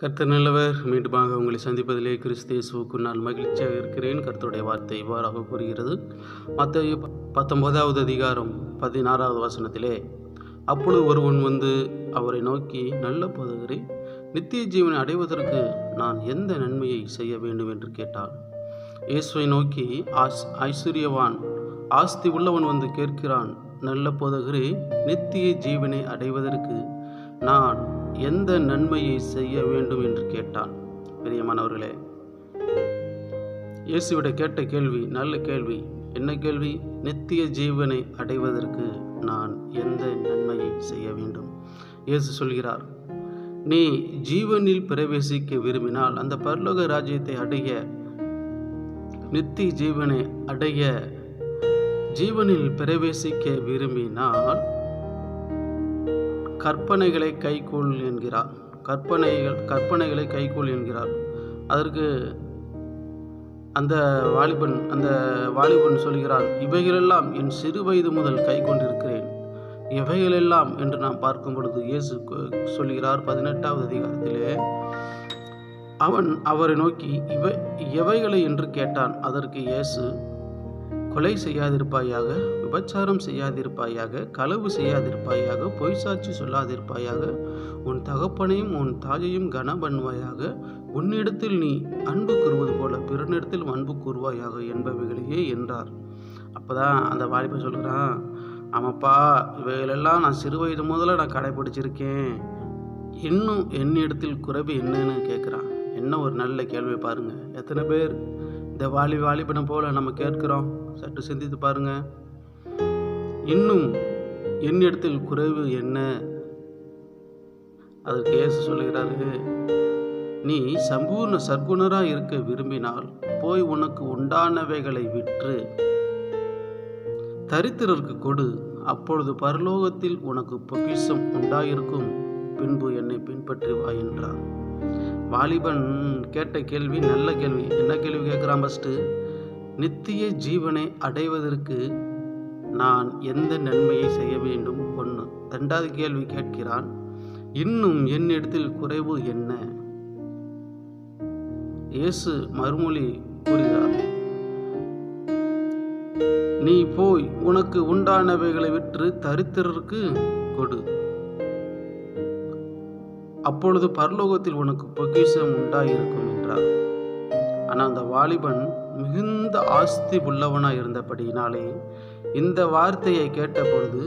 கர்த்தர் நல்லவர் மீண்டுமாக உங்களை சந்திப்பதிலே கிறிஸ்தேசுவுக்கு நான் மகிழ்ச்சியாக இருக்கிறேன். கர்த்தருடைய வார்த்தை இவ்வாறாக கூறுகிறது. மற்ற பத்தொன்பதாவது அதிகாரம் பதினாறாவது வசனத்திலே அப்பொழுது ஒருவன் வந்து அவரை நோக்கி நல்ல போதகரே நித்திய ஜீவனை அடைவதற்கு நான் எந்த நன்மையை செய்ய வேண்டும்? என்று கேட்டான் இயேசுவை நோக்கி ஆஸ் ஐஸ்வர்யவான் ஆஸ்தி உள்ளவன் வந்து கேட்கிறான் நல்ல போதகரே நித்திய ஜீவனை அடைவதற்கு நான் எந்த நன்மையை செய்ய வேண்டும் என்று கேட்டான். பிரியமானவர்களே இயேசுவிட கேட்ட கேள்வி நல்ல கேள்வி என்ன கேள்வி? நித்திய ஜீவனை அடைவதற்கு நான் எந்த நன்மையை செய்ய வேண்டும்? இயேசு சொல்கிறார் நீ ஜீவனில் பிரவேசிக்க விரும்பினால் அந்த பரலோக ராஜ்யத்தை அடைய நித்திய ஜீவனை அடைய ஜீவனில் பிரவேசிக்க விரும்பினால் கற்பனைகளை கைக்கொள் என்கிறார். கற்பனைகள் கற்பனைகளை கைக்கொள் என்கிறார். அதற்கு அந்த வாலிபன் அந்த வாலிபன் சொல்கிறான் இவைகளெல்லாம் என் சிறு வயது முதல் கை கொண்டிருக்கிறேன். இவைகளெல்லாம் என்று நாம் பார்க்கும் பொழுது இயேசு சொல்கிறார் பதினெட்டாவது அதிகாரத்திலே. அவன் அவரை நோக்கி இவை எவைகளை? என்று கேட்டான். அதற்கு இயேசு கொலை செய்யாதிருப்பாயாக விபச்சாரம் செய்யாதிருப்பாயாக களவு செய்யாதிருப்பாயாக பொய் சாட்சி சொல்லாதிருப்பாயாக உன் தகப்பனையும் உன் தாயையும் கன பண்ணுவாயாக உன்னிடத்தில் நீ அன்பு கூறுவது போல பிறனிடத்தில் அன்பு கூறுவாயாக என்பவைகளையே என்றார். அப்போதான் அந்த வாலிபன் சொல்கிறான் ஆமாப்பா இவைகளெல்லாம் நான் சிறு வயது முதல்ல நான் கடைபிடிச்சிருக்கேன் இன்னும் என்னிடத்தில் குறைவு என்னன்னு கேட்குறான். என்ன ஒரு நல்ல கேள்வி பாருங்கள் எத்தனை பேர் இந்த வாலி வாலிபனை போல நம்ம கேட்கிறோம். சற்று சிந்தித்து பாருங்க. இன்னும் என்னிடத்தில் குறைவு என்ன? அதற்கு இயேசு சொல்லுகிறாரு நீ சம்பூர்ண சர்க்குணராக இருக்க விரும்பினால் போய் உனக்கு உண்டானவைகளை விற்று தரித்திரருக்கு கொடு. அப்பொழுது பரலோகத்தில் உனக்கு பொக்கிஷம் உண்டாயிருக்கும். பின்பு என்னை பின்பற்றி வா என்றார். வாலிபன் கேட்ட கேள்வி நல்ல கேள்வி. என்ன கேள்வி கேட்குறான் ஃபஸ்ட்டு நித்திய ஜீவனை அடைவதற்கு நான் எந்த நன்மையை செய்ய வேண்டும்? ஒன்று ரெண்டாவது கேள்வி கேட்கிறான் இன்னும் என்னிடத்தில் குறைவு என்ன? இயேசு மறுமொழி கூறுகிறார் நீ போய் உனக்கு உண்டானவைகளை விற்று தரித்திரருக்கு கொடு. அப்பொழுது பரலோகத்தில் உனக்கு பொக்கிஷம் உண்டாயிருக்கும் என்றார். ஆனால் அந்த வாலிபன் மிகுந்த ஆஸ்தி உள்ளவனாய் இருந்தபடியினாலே இந்த வார்த்தையை கேட்டபொழுது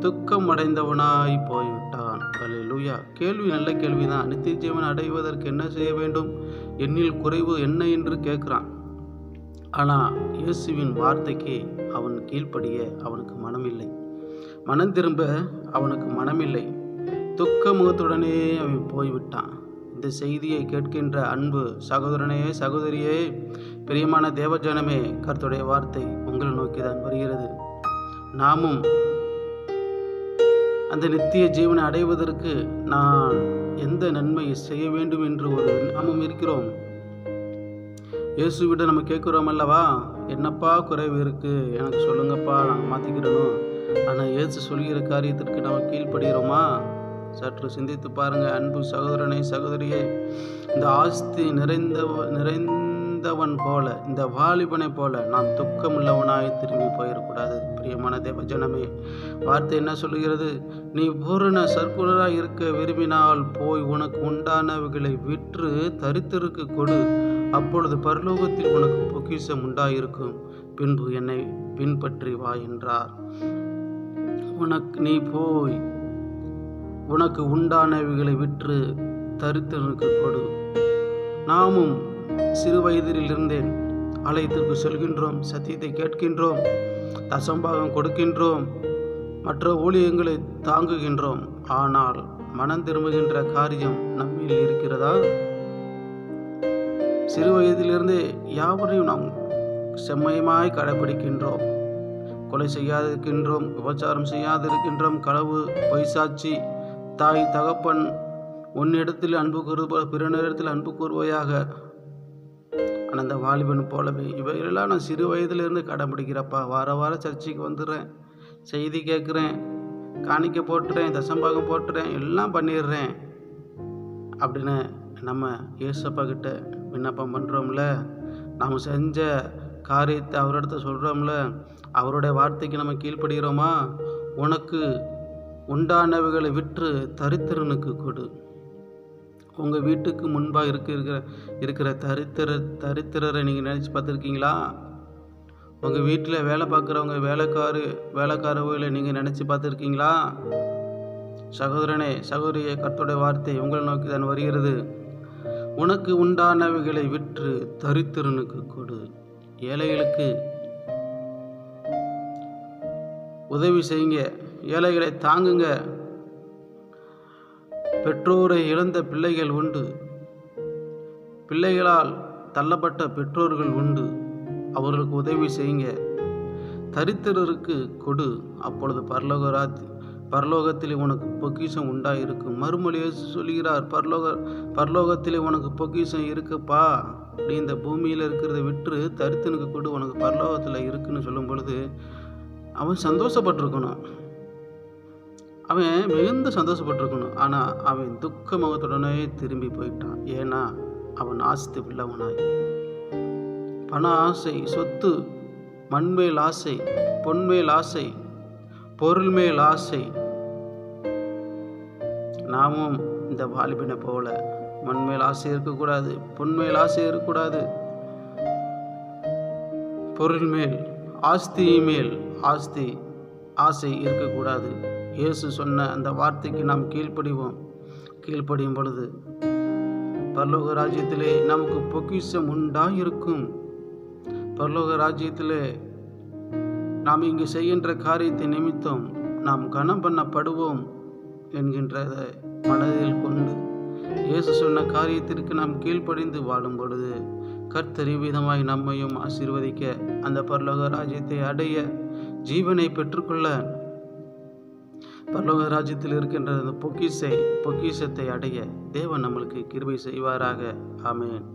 துக்கம் அடைந்தவனாய் போய்விட்டான். அல்லேலூயா. கேள்வி நல்ல கேள்விதான். நித்திய ஜீவன் அடைவதற்கு என்ன செய்ய வேண்டும்? என்னில் குறைவு என்ன என்று கேட்குறான். ஆனால் இயேசுவின் வார்த்தைக்கு அவன் கீழ்ப்படிய அவனுக்கு மனமில்லை. மனம் திரும்ப அவனுக்கு மனமில்லை. துக்க முகத்துடனே அவன் போய்விட்டான். இந்த செய்தியை கேட்கின்ற அன்பு சகோதரனே சகோதரியே பிரியமான தேவஜனமே கருத்துடைய வார்த்தை உங்களை நோக்கி தான் வருகிறது. நாமும் அந்த நித்திய ஜீவனை அடைவதற்கு நான் எந்த நன்மையை செய்ய வேண்டும் என்று ஒரு நாமும் இருக்கிறோம். இயேசுவிட நம்ம கேட்குறோம் அல்லவா? என்னப்பா குறைவு இருக்கு? எனக்கு சொல்லுங்கப்பா நாங்கள் மாற்றிக்கிறணும் ஆனால் இயேசு சொல்கிற காரியத்திற்கு நம்ம கீழ்ப்படுகிறோமா? சற்று சிந்தித்து பாருங்க அன்பு சகோதரனை சகோதரியே இந்த ஆஸ்தி நிறைந்தவ நிறைந்தவன் போல இந்த வாலிபனை போல நாம் துக்கமுள்ளவனாய் திரும்பி போயிடக்கூடாது. பிரியமான தேவ ஜனமே வார்த்தை என்ன சொல்லுகிறது? நீ பூரண சர்க்குலராக இருக்க விரும்பினால் போய் உனக்கு உண்டானவைகளை விற்று தரித்தருக்கு கொடு. அப்பொழுது பரலோகத்தில் உனக்கு பொக்கிஷம் உண்டாயிருக்கும். பின்பு என்னை பின்பற்றி வா என்றார். உனக்கு நீ போய் உனக்கு உண்டானவைகளை விற்று தரித்திரனுக்கு கொடு நாமும் சிறு வயதில் இருந்தேன் ஆலயத்திற்கு செல்கின்றோம் சத்தியத்தை கேட்கின்றோம் தசம்பாகம் கொடுக்கின்றோம் மற்ற ஊழியங்களை தாங்குகின்றோம். ஆனால் மனம் திரும்புகின்ற காரியம் நம்மில் இருக்கிறதா? சிறு வயதிலிருந்தே யாவரையும் நாம் செம்மையமாய் கடைபிடிக்கின்றோம் கொலை செய்யாதிருக்கின்றோம் விபச்சாரம் செய்யாதிருக்கின்றோம் களவு பொய்சாட்சி தாய் தகப்பன் உன்னிடத்தில் அன்பு கூறுப நேரத்தில் அன்பு கூறுவையாக. அந்த வாலிபன் போலவே இவைகளெல்லாம் நான் சிறு வயதிலிருந்து கடைபிடிக்கிறப்பா. வார வாரம் சர்ச்சைக்கு வந்துடுறேன். செய்தி கேட்குறேன். காணிக்க போட்டுறேன். தசம்பாகம் போட்டுறேன். எல்லாம் பண்ணிடுறேன். அப்படின்னு நம்ம ஏசப்பா கிட்ட விண்ணப்பம் பண்ணுறோம்ல நாம் செஞ்ச காரியத்தை அவரிடத்த சொல்கிறோம்ல அவருடைய வார்த்தைக்கு நம்ம கீழ்ப்படுகிறோமா? உனக்கு உண்டானவைகளை விற்று தரித்திரனுக்கு கொடு. உங்கள் வீட்டுக்கு முன்பாக இருக்க இருக்கிற இருக்கிற தரித்திர தரித்திரரை நீங்கள் நினச்சி பார்த்துருக்கீங்களா? உங்கள் வீட்டில் வேலை பார்க்குறவங்க வேலைக்காரு வேலைக்காரவர்களை நீங்கள் நினச்சி பார்த்துருக்கீங்களா? சகோதரனே சகோதரிய கர்த்தருடைய வார்த்தை உங்களை நோக்கி தான் வருகிறது. உனக்கு உண்டானவைகளை விற்று தரித்திரனுக்கு கொடு. ஏழைகளுக்கு உதவி செய்யுங்க. ஏழைகளை தாங்குங்க. பெற்றோரை இழந்த பிள்ளைகள் உண்டு. பிள்ளைகளால் தள்ளப்பட்ட பெற்றோர்கள் உண்டு. அவர்களுக்கு உதவி செய்யுங்க. தரித்திரருக்கு கொடு. அப்பொழுது பரலோகராத் பரலோகத்திலே உனக்கு பொக்கிஷம் உண்டாயிருக்கும். மறுமொழியை சொல்கிறார் பரலோக பரலோகத்திலே உனக்கு பொக்கிஷம் இருக்குப்பா. நீ இந்த பூமியில் இருக்கிறத விற்று தரித்தனுக்கு கொடு. உனக்கு பரலோகத்தில் இருக்குன்னு சொல்லும் பொழுது அவன் சந்தோஷப்பட்டிருக்கணும். அவன் மிகுந்த சந்தோஷப்பட்டிருக்கணும். ஆனால் அவன் துக்க முகத்துடனே திரும்பி போயிட்டான். ஏன்னா அவன் ஆஸ்தி உள்ளவனாய். பண ஆசை சொத்து மண்மேல் ஆசை பொன்மேல் ஆசை பொருள் மேல் ஆசை. நாமும் இந்த வாலிபினை போல மண்மேல் ஆசை இருக்கக்கூடாது பொன்மேல் ஆசை இருக்கக்கூடாது. பொருள் மேல் ஆஸ்தி மேல் ஆஸ்தி ஆசை இருக்கக்கூடாது. இயேசு சொன்ன அந்த வார்த்தைக்கு நாம் கீழ்ப்படிவோம். கீழ்ப்படியும் பொழுது பரலோக ராஜ்யத்திலே நமக்கு பொக்கிஷம் உண்டாயிருக்கும். பரலோக ராஜ்யத்திலே நாம் இங்கு செய்கின்ற காரியத்தை நிமித்தம் நாம் கனம் பண்ணப்படுவோம் என்கின்றதை மனதில் கொண்டு இயேசு சொன்ன காரியத்திற்கு நாம் கீழ்ப்படிந்து வாழும் பொழுது கர்த்தரி விதமாய் நம்மையும் ஆசீர்வதிக்க அந்த பரலோக ராஜ்யத்தை அடைய ஜீவனை பெற்றுக்கொள்ள பரலோக ராஜ்யத்தில் இருக்கின்ற அந்த பொக்கிசை பொக்கிஷத்தை அடைய தேவன் நம்மளுக்கு கிருபை செய்வாராக. ஆமேன்.